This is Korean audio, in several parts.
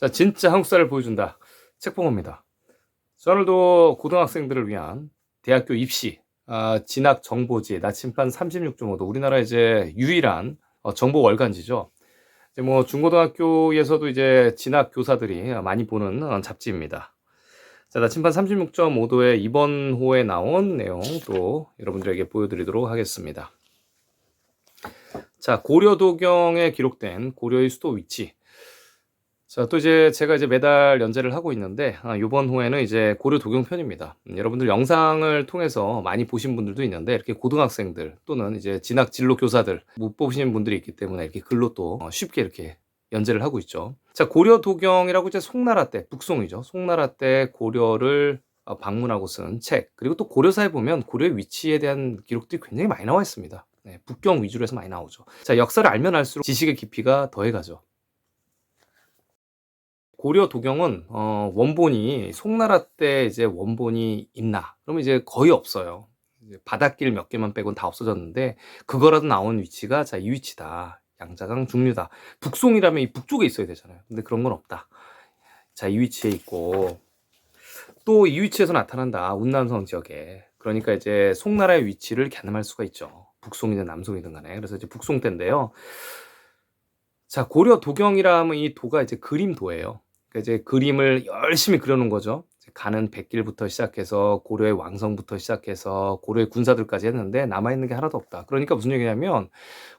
자, 진짜 한국사를 보여준다. 책봉호입니다. 자, 오늘도 고등학생들을 위한 대학교 입시, 아, 진학 정보지, 나침반 36.5도 우리나라 이제 유일한 어, 정보 월간지죠. 이제 뭐 중고등학교에서도 이제 진학 교사들이 많이 보는 어, 잡지입니다. 자, 나침반 36.5도의 이번 호에 나온 내용 또 여러분들에게 보여드리도록 하겠습니다. 자, 고려도경에 기록된 고려의 수도 위치. 자, 또 이제 제가 이제 매달 연재를 하고 있는데, 아, 이번 호에는 이제 고려 도경 편입니다. 음, 여러분들 영상을 통해서 많이 보신 분들도 있는데, 이렇게 고등학생들 또는 이제 진학 진로 교사들 못 보신 분들이 있기 때문에 이렇게 글로 또 어, 쉽게 이렇게 연재를 하고 있죠. 자, 고려 도경이라고 이제 송나라 때, 북송이죠. 송나라 때 고려를 어, 방문하고 쓴 책, 그리고 또 고려사에 보면 고려의 위치에 대한 기록들이 굉장히 많이 나와 있습니다. 네, 북경 위주로 해서 많이 나오죠. 자, 역사를 알면 알수록 지식의 깊이가 더해가죠. 고려 도경은 어, 원본이 송나라 때 이제 원본이 있나? 그러면 이제 거의 없어요. 이제 바닷길 몇 개만 빼곤 다 없어졌는데 그거라도 나온 위치가 자 이 위치다. 양자강 중류다. 북송이라면 이 북쪽에 있어야 되잖아요. 근데 그런 건 없다. 자 이 위치에 있고 또 이 위치에서 나타난다. 운남성 지역에. 그러니까 이제 송나라의 위치를 가늠할 수가 있죠. 북송이든 남송이든 간에. 그래서 이제 북송 때인데요. 자, 고려 도경이라 하면 이 도가 이제 그림도예요. 그러니까 이제 그림을 열심히 그려놓은 거죠. 가는 백길부터 시작해서 고려의 왕성부터 시작해서 고려의 군사들까지 했는데 남아있는 게 하나도 없다. 그러니까 무슨 얘기냐면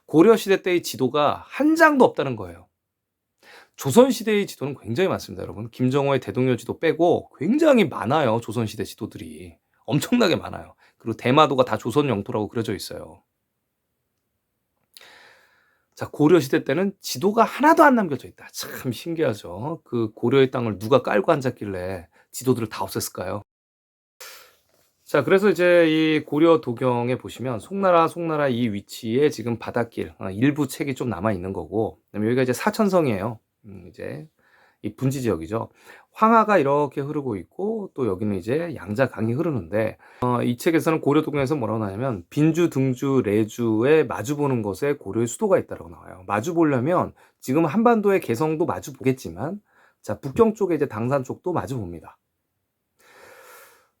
고려시대 때의 지도가 한 장도 없다는 거예요. 조선시대의 지도는 굉장히 많습니다, 여러분. 김정호의 대동여 지도 빼고 굉장히 많아요, 조선시대 지도들이. 엄청나게 많아요. 그리고 대마도가 다 조선 영토라고 그려져 있어요. 자, 고려 시대 때는 지도가 하나도 안 남겨져 있다. 참 신기하죠. 그 고려의 땅을 누가 깔고 앉았길래 지도들을 다 없앴을까요? 자, 그래서 이제 이 고려 도경에 보시면 송나라, 송나라 이 위치에 지금 바닷길 어, 일부 책이 좀 남아 있는 거고, 여기가 이제 사천성이에요. 음, 이제 이 분지 지역이죠. 황하가 이렇게 흐르고 있고 또 여기는 이제 양자강이 흐르는데 어, 이 책에서는 고려도경에서 뭐라고 나냐면 빈주, 등주, 레주에 마주 보는 것에 고려의 수도가 있다고 나와요. 마주 보려면 지금 한반도의 개성도 마주 보겠지만 자 북경 쪽에 이제 당산 쪽도 마주 봅니다.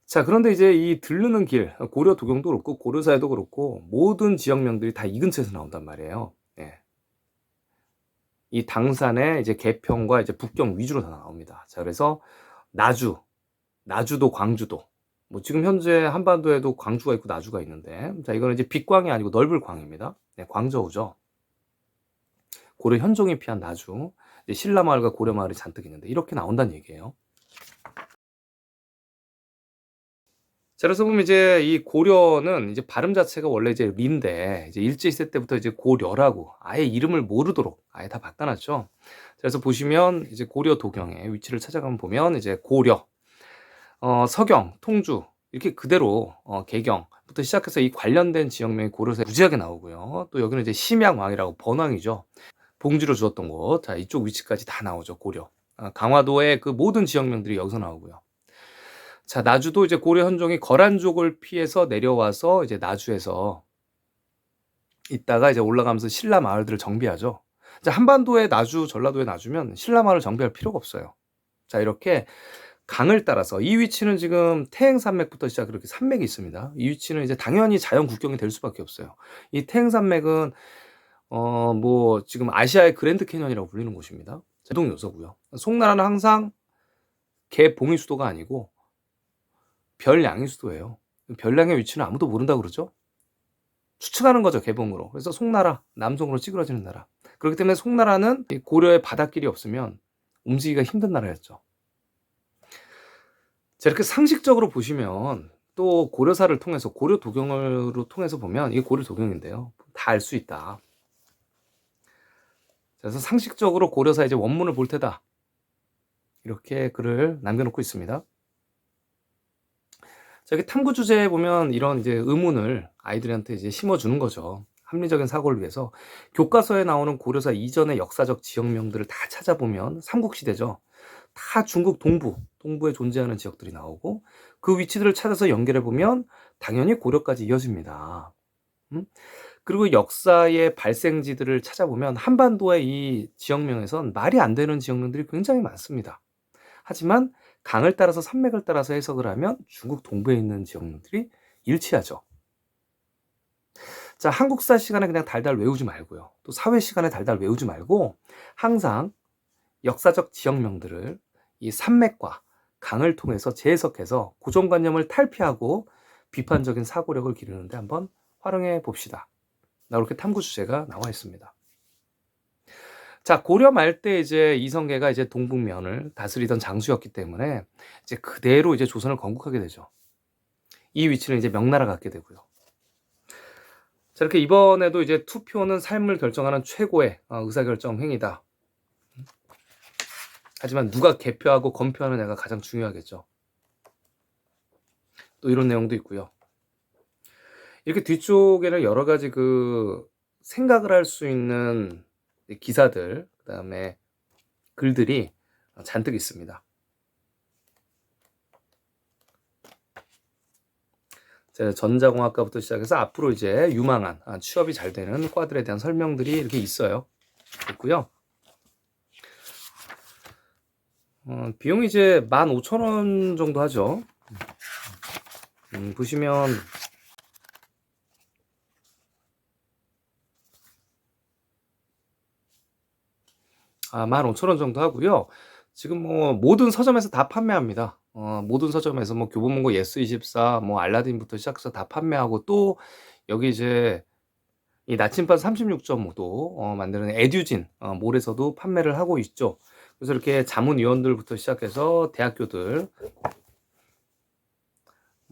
자 그런데 이제 이 들르는 길 고려 도경도 그렇고 고려사에도 그렇고 모든 지역명들이 다 이 근처에서 나온단 말이에요. 예. 이 당산의 이제 개평과 이제 북경 위주로 다 나옵니다. 자, 그래서 나주, 나주도 광주도. 뭐 지금 현재 한반도에도 광주가 있고 나주가 있는데, 자, 이거는 이제 빅광이 아니고 넓을 광입니다. 네, 광저우죠. 고려 현종이 피한 나주, 신라 마을과 고려 마을이 잔뜩 있는데, 이렇게 나온다는 얘기예요. 자, 그래서 보면 이제 이 고려는 이제 발음 자체가 원래 이제 리인데 이제 일제시대 때부터 이제 고려라고 아예 이름을 모르도록 아예 다 바꿔놨죠. 그래서 보시면 이제 고려 도경의 위치를 찾아가면 보면 이제 고려, 어, 서경, 통주 이렇게 그대로 어, 개경부터 시작해서 이 관련된 지역명이 고려사에 무지하게 나오고요. 또 여기는 이제 심양왕이라고 번왕이죠. 봉지로 주었던 곳, 자 이쪽 위치까지 다 나오죠 고려. 아, 강화도의 그 모든 지역명들이 여기서 나오고요. 자, 나주도 이제 고려 현종이 거란족을 피해서 내려와서 이제 나주에서 있다가 이제 올라가면서 신라 마을들을 정비하죠. 자, 한반도에 나주, 전라도에 나주면 신라 마을을 정비할 필요가 없어요. 자, 이렇게 강을 따라서 이 위치는 지금 태행산맥부터 시작 그렇게 산맥이 있습니다. 이 위치는 이제 당연히 자연 국경이 될 수밖에 없어요. 이 태행산맥은 어 뭐 지금 아시아의 그랜드 캐년이라고 불리는 곳입니다. 제동 요소고요. 송나라는 항상 개봉의 수도가 아니고 별량의 수도예요. 별량의 위치는 아무도 모른다 그러죠. 추측하는 거죠 개봉으로. 그래서 송나라 남송으로 찌그러지는 나라. 그렇기 때문에 송나라는 고려의 바닷길이 없으면 움직이기가 힘든 나라였죠. 자 이렇게 상식적으로 보시면 또 고려사를 통해서 고려 도경으로 통해서 보면 이게 고려 도경인데요. 다 알 수 있다. 그래서 상식적으로 고려사 이제 원문을 볼 테다. 이렇게 글을 남겨놓고 있습니다. 저기 탐구 주제에 보면 이런 이제 의문을 아이들한테 이제 심어주는 거죠. 합리적인 사고를 위해서 교과서에 나오는 고려사 이전의 역사적 지역명들을 다 찾아보면 삼국시대죠. 다 중국 동부, 동부에 존재하는 지역들이 나오고 그 위치들을 찾아서 연결해 보면 당연히 고려까지 이어집니다. 음? 그리고 역사의 발생지들을 찾아보면 한반도의 이 지역명에선 말이 안 되는 지역명들이 굉장히 많습니다. 하지만 강을 따라서 산맥을 따라서 해석을 하면 중국 동부에 있는 지역명들이 일치하죠. 자, 한국사 시간에 그냥 달달 외우지 말고요. 또 사회 시간에 달달 외우지 말고 항상 역사적 지역명들을 이 산맥과 강을 통해서 재해석해서 고정관념을 탈피하고 비판적인 사고력을 기르는데 한번 활용해 봅시다. 나 이렇게 탐구 주제가 나와 있습니다. 자, 고려 말때 이제 이성계가 이제 동북면을 다스리던 장수였기 때문에 이제 그대로 이제 조선을 건국하게 되죠. 이 위치는 이제 명나라가 갖게 되고요. 자, 이렇게 이번에도 이제 투표는 삶을 결정하는 최고의 어, 의사결정 행위다. 하지만 누가 개표하고 검표하느냐가 가장 중요하겠죠. 또 이런 내용도 있고요. 이렇게 뒤쪽에는 여러 가지 그 생각을 할 수 있는 기사들, 그 다음에 글들이 잔뜩 있습니다. 자, 전자공학과부터 시작해서 앞으로 이제 유망한 아, 취업이 잘 되는 과들에 대한 설명들이 이렇게 있어요. 있고요. 어, 비용이 이제 15,000원 정도 하죠. 음, 보시면 아, 15,000원 정도 하고요. 지금 뭐 모든 서점에서 다 판매합니다. 어, 모든 서점에서 뭐 교보문고 예스24, 뭐 알라딘부터 시작해서 다 판매하고 또 여기 이제 이 나침반 36.5도 어, 만드는 에듀진 어, 몰에서도 판매를 하고 있죠. 그래서 이렇게 자문위원들부터 시작해서 대학교들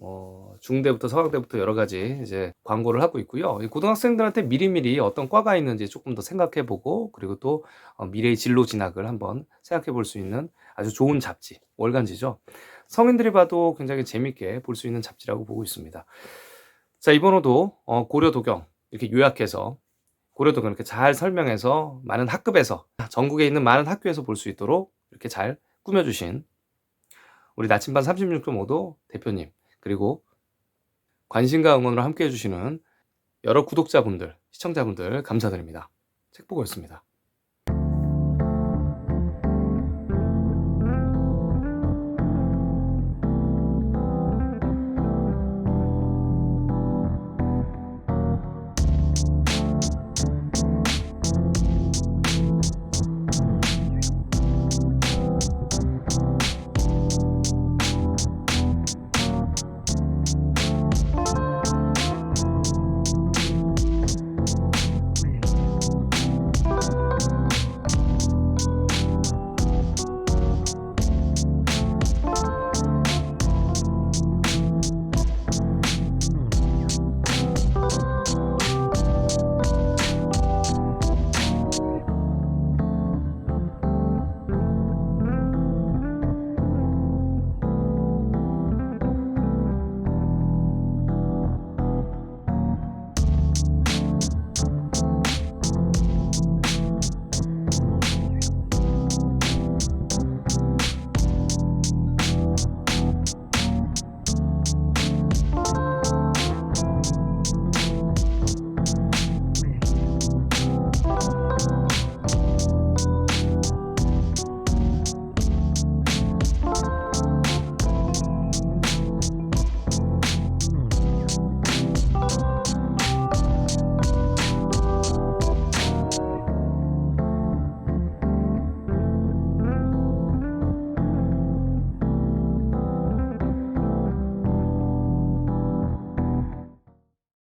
뭐 중대부터 서강대부터 여러 가지 이제 광고를 하고 있고요. 이 고등학생들한테 미리미리 어떤 과가 있는지 조금 더 생각해 보고 그리고 또 어, 미래의 진로 진학을 한번 생각해 볼 수 있는 아주 좋은 잡지, 월간지죠. 성인들이 봐도 굉장히 재밌게 볼 수 있는 잡지라고 보고 있습니다. 자, 이번 호도 어, 고려 도경 이렇게 요약해서 고려 도경 이렇게 잘 설명해서 많은 학급에서 전국에 있는 많은 학교에서 볼 수 있도록 이렇게 잘 꾸며주신 우리 나침반 36.5도 대표님 그리고 관심과 응원으로 함께 해주시는 여러 구독자분들, 시청자분들 감사드립니다. 책보고였습니다.